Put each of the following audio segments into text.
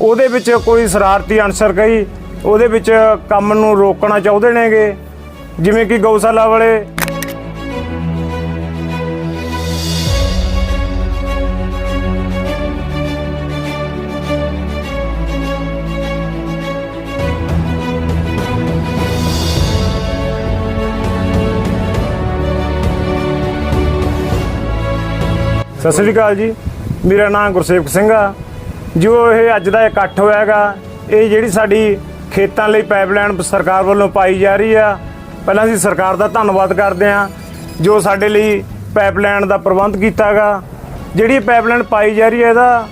ਉਹਦੇ ਵਿੱਚ ਕੋਈ ਸ਼ਰਾਰਤੀ ਅਨਸਰ ਕਈ ਉਹਦੇ ਵਿੱਚ ਕੰਮ ਨੂੰ ਰੋਕਣਾ ਚਾਹੁੰਦੇ ਨੇਗੇ, ਜਿਵੇਂ ਕਿ ਗਊਸ਼ਾਲਾ ਵਾਲੇ। ਸਤਿ ਸ੍ਰੀ ਅਕਾਲ ਜੀ। ਮੇਰਾ ਨਾਮ ਗੁਰਸੇਵਕ ਸਿੰਘ ਆ। ਜੋ ਇਹ ਅੱਜ ਦਾ ਇਕੱਠ ਹੋਇਆ ਹੈਗਾ ਇਹ ਜਿਹੜੀ ਸਾਡੀ ਖੇਤਾਂ ਲਈ ਪਾਈਪਲਾਈਨ ਸਰਕਾਰ ਵੱਲੋਂ ਪਾਈ ਜਾ ਰਹੀ ਆ, ਪਹਿਲਾਂ ਅਸੀਂ ਸਰਕਾਰ ਦਾ ਧੰਨਵਾਦ ਕਰਦੇ ਆ ਜੋ ਸਾਡੇ ਲਈ ਪਾਈਪਲਾਈਨ ਦਾ ਪ੍ਰਬੰਧ ਕੀਤਾਗਾ। ਜਿਹੜੀ ਪਾਈਪਲਾਈਨ ਪਾਈ ਜਾ ਰਹੀ ਹੈ ਇਹਦਾ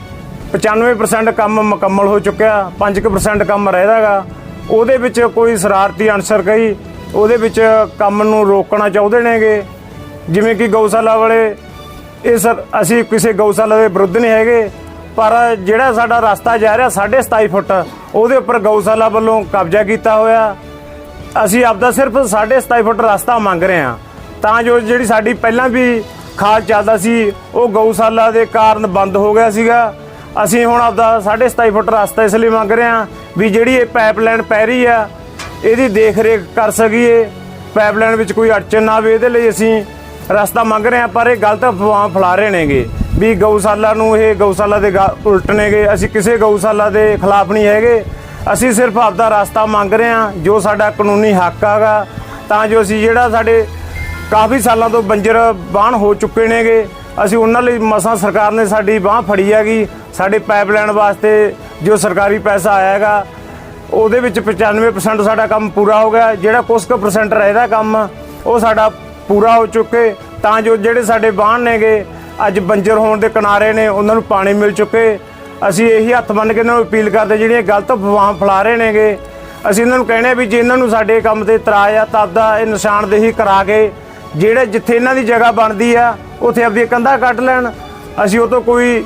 95% ਕੰਮ ਮੁਕੰਮਲ ਹੋ ਚੁੱਕਿਆ 5% ਕੰਮ ਰਹਿਦਾਗਾ। ਉਹਦੇ ਵਿੱਚ ਕੋਈ ਸ਼ਰਾਰਤੀ ਅਨਸਰ ਕਈ ਉਹਦੇ ਵਿੱਚ ਕੰਮ ਨੂੰ ਰੋਕਣਾ ਚਾਹੁੰਦੇ ਨੇਗੇ। ਜਿਵੇਂ ਕਿ ਗਊਸ਼ਾਲਾ ਵਾਲੇ, ਇਹ ਸਰ, ਅਸੀਂ ਕਿਸੇ ਗਊਸ਼ਾਲਾ ਦੇ ਵਿਰੁੱਧ ਨਹੀਂ ਹੈਗੇ। ਪਰ ਜਿਹੜਾ ਸਾਡਾ ਰਸਤਾ ਜਾ ਰਿਹਾ 27.5 ਫੁੱਟ, ਉਹਦੇ ਉੱਪਰ ਗਊਸ਼ਾਲਾ ਵੱਲੋਂ ਕਬਜ਼ਾ ਕੀਤਾ ਹੋਇਆ। ਅਸੀਂ ਆਪਦਾ ਸਿਰਫ 27.5 ਫੁੱਟ ਰਸਤਾ ਮੰਗ ਰਹੇ ਹਾਂ। ਤਾਂ ਜੋ ਜਿਹੜੀ ਸਾਡੀ ਪਹਿਲਾਂ ਵੀ ਖਾਲ ਚੱਲਦਾ ਸੀ, ਉਹ ਗਊਸ਼ਾਲਾ ਦੇ ਕਾਰਨ ਬੰਦ ਹੋ ਗਿਆ ਸੀਗਾ। ਅਸੀਂ ਹੁਣ ਆਪਦਾ 27.5 ਫੁੱਟ ਰਸਤਾ ਇਸ ਲਈ ਮੰਗ ਰਹੇ ਹਾਂ ਵੀ ਜਿਹੜੀ ਇਹ ਪਾਈਪਲਾਈਨ ਪੈ ਰਹੀ ਆ, ਇਹਦੀ ਦੇਖ ਰੇਖ ਕਰ ਸਕੀਏ। ਪਾਈਪਲਾਈਨ ਵਿੱਚ ਕੋਈ ਅੜਚਨ ਨਾ ਆਵੇ, ਇਹਦੇ ਲਈ ਅਸੀਂ ਰਸਤਾ ਮੰਗ ਰਹੇ ਹਾਂ, ਪਰ ਇਹ ਗਲਤ ਅਫਵਾਹ ਫੈਲਾ ਰਹੇ ਨੇਗੇ। ਵੀ ਗਊਸ਼ਾਲਾ ਨੂੰ ਇਹ ਗਊਸ਼ਾਲਾ ਦੇ ਗਾ- ਉਲਟ ਨੇਗੇ ਅਸੀਂ ਕਿਸੇ ਗਊਸ਼ਾਲਾ ਦੇ ਖਿਲਾਫ ਨਹੀਂ ਹੈਗੇ। ਅਸੀਂ ਸਿਰਫ ਆਪਦਾ ਰਸਤਾ ਮੰਗ ਰਹੇ ਹਾਂ, ਜੋ ਸਾਡਾ ਕਾਨੂੰਨੀ ਹੱਕ ਆਗਾ ਤਾਂ ਜੋ ਅਸੀਂ ਜਿਹੜਾ ਸਾਡੇ ਕਾਫੀ ਸਾਲਾਂ ਤੋਂ ਬੰਜਰ ਬਾਣ ਹੋ ਚੁੱਕੇ ਨੇਗੇ, ਅਸੀਂ ਉਹਨਾਂ ਲਈ ਮਸਾਂ ਸਰਕਾਰ ਨੇ ਸਾਡੀ ਬਾਹ ਫੜੀ ਹੈਗੀ। ਸਾਡੇ ਪਾਈਪਲਾਈਨ ਵਾਸਤੇ ਜੋ ਸਰਕਾਰੀ ਪੈਸਾ ਆਇਆ ਹੈਗਾ, ਉਹਦੇ ਵਿੱਚ 95% ਸਾਡਾ ਕੰਮ ਪੂਰਾ ਹੋ ਗਿਆ। ਜਿਹੜਾ ਕੁਝ ਕੁ ਪਰਸੈਂਟ ਰਹਿਦਾ ਕੰਮ, ਉਹ ਸਾਡਾ ਪੂਰਾ ਹੋ ਚੁੱਕੇ। ਤਾਂ ਜੋ ਜਿਹੜੇ ਸਾਡੇ ਬਾਣ ਨੇਗੇ ਅੱਜ ਬੰਜਰ ਹੋਣ ਦੇ ਕਿਨਾਰੇ ਨੇ, ਉਹਨਾਂ ਨੂੰ ਪਾਣੀ ਮਿਲ ਚੁੱਕੇ। ਅਸੀਂ ਇਹੀ ਹੱਥ ਬੰਨ ਕੇ ਇਹਨਾਂ ਨੂੰ ਅਪੀਲ ਕਰਦੇ, ਜਿਹੜੀਆਂ ਗਲਤ ਅਫਵਾਹਾਂ ਫੈਲਾ ਰਹੇ ਨੇਗੇ, ਅਸੀਂ ਇਹਨਾਂ ਨੂੰ ਕਹਿੰਦੇ ਆ ਵੀ ਜੇ ਇਹਨਾਂ ਨੂੰ ਸਾਡੇ ਕੰਮ ਤੇ ਇਤਰਾਜ਼ ਆ, ਤਾਂ ਆਪਦਾ ਇਹ ਨਿਸ਼ਾਨਦੇਹੀ ਕਰਾ ਕੇ, ਜਿਹੜੇ ਜਿੱਥੇ ਇਹਨਾਂ ਦੀ ਜਗ੍ਹਾ ਬਣਦੀ ਆ, ਉੱਥੇ ਆਪਦੀ ਕੰਧਾ ਕੱਢ ਲੈਣ। ਅਸੀਂ ਉਹ ਤੋਂ ਕੋਈ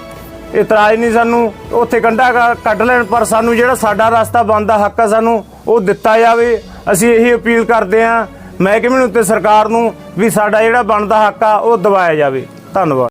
ਇਤਰਾਜ਼ ਨਹੀਂ ਸਾਨੂੰ, ਉੱਥੇ ਕੰਧਾ ਕੱਢ ਲੈਣ, ਪਰ ਸਾਨੂੰ ਜਿਹੜਾ ਸਾਡਾ ਰਸਤਾ ਬਣਦਾ, ਹੱਕ ਆ ਸਾਨੂੰ, ਉਹ ਦਿੱਤਾ ਜਾਵੇ। ਅਸੀਂ ਇਹੀ ਅਪੀਲ ਕਰਦੇ ਆ ਮਹਿਕਮੇ ਨੂੰ ਤੇ ਸਰਕਾਰ ਨੂੰ ਵੀ ਸਾਡਾ ਜਿਹੜਾ ਬਣਦਾ ਹੱਕ ਆ, ਉਹ ਦਿਵਾਇਆ ਜਾਵੇ। ਧੰਨਵਾਦ।